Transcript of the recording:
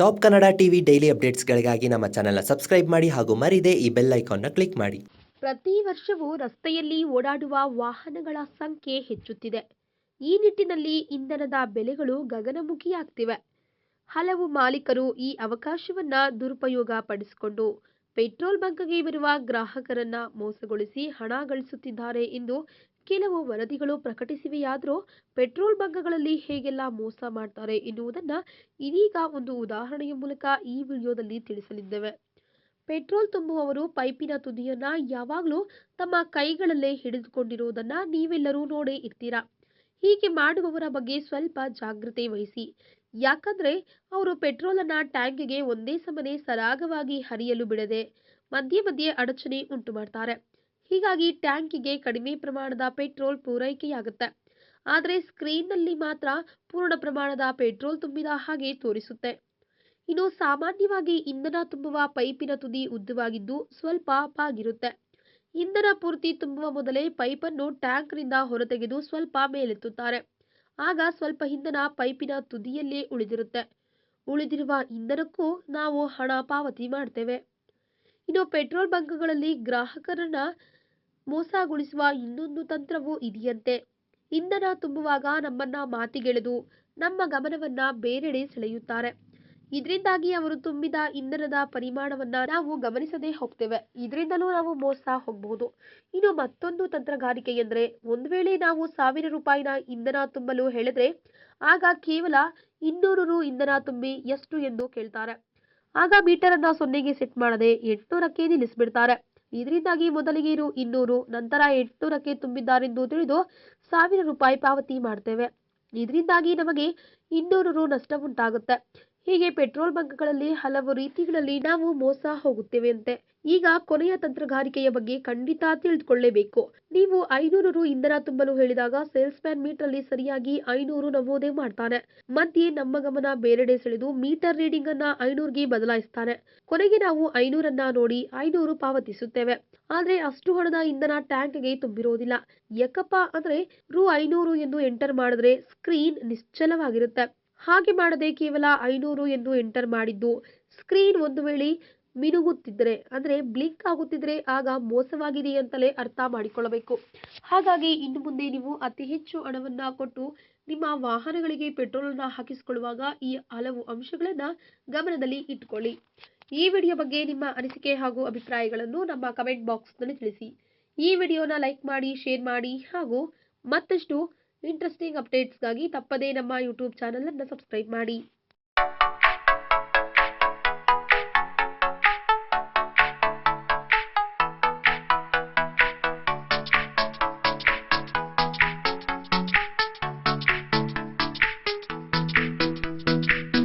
Top Kannada TV daily ಅಪ್ಡೇಟ್ಸ್ಗಳಿಗಾಗಿ ನಮ್ಮ ಚಾನೆಲ್ನ ಸಬ್ಸ್ಕ್ರೈಬ್ ಮಾಡಿ ಹಾಗೂ ಮರಿದೆ ಈ ಬೆಲ್ ಐಕಾನ್ನ ಕ್ಲಿಕ್ ಮಾಡಿ. ಪ್ರತಿ ವರ್ಷವೂ ರಸ್ತೆಯಲ್ಲಿ ಓಡಾಡುವ ವಾಹನಗಳ ಸಂಖ್ಯೆ ಹೆಚ್ಚುತ್ತಿದೆ. ಈ ನಿಟ್ಟಿನಲ್ಲಿ ಇಂಧನದ ಬೆಲೆಗಳು ಗಗನಮುಖಿಯಾಗ್ತಿವೆ. ಹಲವು ಮಾಲೀಕರು ಈ ಅವಕಾಶವನ್ನ ದುರುಪಯೋಗ ಪಡಿಸಿಕೊಂಡು ಪೆಟ್ರೋಲ್ ಬಂಕ್ಗೆ ಬರುವ ಗ್ರಾಹಕರನ್ನ ಮೋಸಗೊಳಿಸಿ ಹಣ ಗಳಿಸುತ್ತಿದ್ದಾರೆ ಎಂದು ಕೆಲವು ವರದಿಗಳು ಪ್ರಕಟಿಸಿವೆಯಾದರೂ ಪೆಟ್ರೋಲ್ ಬಂಕ್ಗಳಲ್ಲಿ ಹೇಗೆಲ್ಲ ಮೋಸ ಮಾಡ್ತಾರೆ ಎನ್ನುವುದನ್ನು ಇದೀಗ ಒಂದು ಉದಾಹರಣೆಯ ಮೂಲಕ ಈ ವಿಡಿಯೋದಲ್ಲಿ ತಿಳಿಸಲಿದ್ದೇವೆ. ಪೆಟ್ರೋಲ್ ತುಂಬುವವರು ಪೈಪಿನ ತುದಿಯನ್ನ ಯಾವಾಗಲೂ ತಮ್ಮ ಕೈಗಳಲ್ಲೇ ಹಿಡಿದುಕೊಂಡಿರುವುದನ್ನ ನೀವೆಲ್ಲರೂ ನೋಡೇ ಇರ್ತೀರಾ? ಹೀಗೆ ಮಾಡುವವರ ಬಗ್ಗೆ ಸ್ವಲ್ಪ ಜಾಗೃತಿ ವಹಿಸಿ. ಯಾಕಂದ್ರೆ ಅವರು ಪೆಟ್ರೋಲನ್ನು ಟ್ಯಾಂಕ್ಗೆ ಒಂದೇ ಸಮನೆ ಸರಾಗವಾಗಿ ಹರಿಯಲು ಬಿಡದೆ ಮಧ್ಯೆ ಮಧ್ಯೆ ಅಡಚಣೆ ಉಂಟು ಮಾಡ್ತಾರೆ ಹೀಗಾಗಿ ಟ್ಯಾಂಕಿಗೆ ಕಡಿಮೆ ಪ್ರಮಾಣದ ಪೆಟ್ರೋಲ್ ಪೂರೈಕೆಯಾಗುತ್ತೆ. ಆದರೆ ಸ್ಕ್ರೀನ್ನಲ್ಲಿ ಮಾತ್ರ ಪೂರ್ಣ ಪ್ರಮಾಣದ ಪೆಟ್ರೋಲ್ ತುಂಬಿದ ಹಾಗೆ ತೋರಿಸುತ್ತೆ. ಇನ್ನು ಸಾಮಾನ್ಯವಾಗಿ ಇಂಧನ ತುಂಬುವ ಪೈಪಿನ ತುದಿ ಉದ್ದವಾಗಿದ್ದು ಸ್ವಲ್ಪ ಬಾಗಿರುತ್ತೆ ಇಂಧನ ಪೂರ್ತಿ ತುಂಬುವ ಮೊದಲೇ ಪೈಪನ್ನು ಟ್ಯಾಂಕ್ನಿಂದ ಹೊರತೆಗೆದು ಸ್ವಲ್ಪ ಮೇಲೆತ್ತುತ್ತಾರೆ. ಆಗ ಸ್ವಲ್ಪ ಇಂಧನ ಪೈಪಿನ ತುದಿಯಲ್ಲೇ ಉಳಿದಿರುತ್ತೆ. ಉಳಿದಿರುವ ಇಂಧನಕ್ಕೂ ನಾವು ಹಣ ಪಾವತಿ ಮಾಡ್ತೇವೆ. ಇನ್ನು ಪೆಟ್ರೋಲ್ ಬಂಕ್ಗಳಲ್ಲಿ ಗ್ರಾಹಕರನ್ನ ಮೋಸಗೊಳಿಸುವ ಇನ್ನೊಂದು ತಂತ್ರವೂ ಇದೆಯಂತೆ. ಇಂಧನ ತುಂಬುವಾಗ ನಮ್ಮನ್ನ ಮಾತಿಗೆಳೆದು, ನಮ್ಮ ಗಮನವನ್ನ ಬೇರೆಡೆ ಸೆಳೆಯುತ್ತಾರೆ. ಇದರಿಂದಾಗಿ ಅವರು ತುಂಬಿದ ಇಂಧನದ ಪರಿಮಾಣವನ್ನ ನಾವು ಗಮನಿಸದೇ ಹೋಗ್ತೇವೆ. ಇದರಿಂದಲೂ ನಾವು ಮೋಸ ಹೋಗಬಹುದು. ಇನ್ನು ಮತ್ತೊಂದು ತಂತ್ರಗಾರಿಕೆ ಎಂದರೆ, ಒಂದು ವೇಳೆ ನಾವು ಸಾವಿರ ರೂಪಾಯಿನ ಇಂಧನ ತುಂಬಲು ಹೇಳಿದ್ರೆ, ಆಗ ಕೇವಲ ಇನ್ನೂರು ರು ಇಂಧನ ತುಂಬಿ ಎಷ್ಟು ಎಂದು ಕೇಳ್ತಾರೆ. ಆಗ ಮೀಟರ್ ಅನ್ನ ಸೊನ್ನೆಗೆ ಸೆಟ್ ಮಾಡದೆ ಎಂಟುನೂರಕ್ಕೆ ನಿಲ್ಲಿಸ್ಬಿಡ್ತಾರೆ. ಇದರಿಂದಾಗಿ ಮೊದಲಿಗೆ ರು ಇನ್ನೂರು, ನಂತರ ಎಂಟುನೂರಕ್ಕೆ ತುಂಬಿದ್ದಾರೆಂದು ತಿಳಿದು ಸಾವಿರ ರೂಪಾಯಿ ಪಾವತಿ ಮಾಡ್ತೇವೆ. ಇದರಿಂದಾಗಿ ನಮಗೆ ಇನ್ನೂರು ರು ನಷ್ಟ ಉಂಟಾಗುತ್ತೆ ಹೀಗೆ ಪೆಟ್ರೋಲ್ ಬಂಕ್ಗಳಲ್ಲಿ ಹಲವು ರೀತಿಗಳಲ್ಲಿ ನಾವು ಮೋಸ ಹೋಗುತ್ತೇವೆ ಅಂತೆ ಈಗ ಕೊನೆಯ ತಂತ್ರಗಾರಿಕೆಯ ಬಗ್ಗೆ ಖಂಡಿತ ತಿಳಿದುಕೊಳ್ಳೇಬೇಕು. ನೀವು ಐನೂರು ರು ಇಂಧನ ತುಂಬಲು ಹೇಳಿದಾಗ ಸೇಲ್ಸ್ ಮ್ಯಾನ್ ಮೀಟರ್ ಅಲ್ಲಿ ಸರಿಯಾಗಿ ಐನೂರು ನಮೂದೆ ಮಾಡ್ತಾನೆ. ಮಧ್ಯೆ ನಮ್ಮ ಗಮನ ಬೇರೆಡೆ ಸೆಳೆದು ಮೀಟರ್ ರೀಡಿಂಗ್ ಅನ್ನ ಐನೂರ್ಗೆ ಬದಲಾಯಿಸ್ತಾನೆ. ಕೊನೆಗೆ ನಾವು ಐನೂರನ್ನ ನೋಡಿ ಐನೂರು ಪಾವತಿಸುತ್ತೇವೆ. ಆದ್ರೆ ಅಷ್ಟು ಹಣದ ಇಂಧನ ಟ್ಯಾಂಕ್ಗೆ ತುಂಬಿರೋದಿಲ್ಲ. ಯಾಕಪ್ಪ ಅಂದ್ರೆ ರು ಐನೂರು ಎಂದು ಎಂಟರ್ ಮಾಡಿದ್ರೆ ಸ್ಕ್ರೀನ್ ನಿಶ್ಚಲವಾಗಿರುತ್ತೆ. ಹಾಗೆ ಮಾಡದೆ ಕೇವಲ ಐನೂರು ಎಂದು ಎಂಟರ್ ಮಾಡಿದ್ದು. ಸ್ಕ್ರೀನ್ ಒಂದು ವೇಳೆ ಮಿನುಗುತ್ತಿದ್ದರೆ, ಅಂದ್ರೆ ಬ್ಲಿಂಕ್ ಆಗುತ್ತಿದ್ರೆ ಆಗ ಮೋಸವಾಗಿದೆ ಅಂತಲೇ ಅರ್ಥ ಮಾಡಿಕೊಳ್ಳಬೇಕು. ಹಾಗಾಗಿ ಇನ್ನು ಮುಂದೆ ನೀವು ಅತಿ ಹೆಚ್ಚು ಹಣವನ್ನ ಕೊಟ್ಟು ನಿಮ್ಮ ವಾಹನಗಳಿಗೆ ಪೆಟ್ರೋಲನ್ನು ಹಾಕಿಸಿಕೊಳ್ಳುವಾಗ ಈ ಹಲವು ಅಂಶಗಳನ್ನ ಗಮನದಲ್ಲಿ ಇಟ್ಕೊಳ್ಳಿ. ಈ ವಿಡಿಯೋ ಬಗ್ಗೆ ನಿಮ್ಮ ಅನಿಸಿಕೆ ಹಾಗೂ ಅಭಿಪ್ರಾಯಗಳನ್ನು ನಮ್ಮ ಕಮೆಂಟ್ ಬಾಕ್ಸ್ನಲ್ಲಿ ತಿಳಿಸಿ. ಈ ವಿಡಿಯೋನ ಲೈಕ್ ಮಾಡಿ, ಶೇರ್ ಮಾಡಿ ಹಾಗೂ ಮತ್ತಷ್ಟು ಇಂಟ್ರೆಸ್ಟಿಂಗ್ ಅಪ್ಡೇಟ್ಸ್ಗಾಗಿ ತಪ್ಪದೇ ನಮ್ಮ ಯೂಟ್ಯೂಬ್ ಚಾನಲನ್ನು ಸಬ್ಸ್ಕ್ರೈಬ್ ಮಾಡಿ.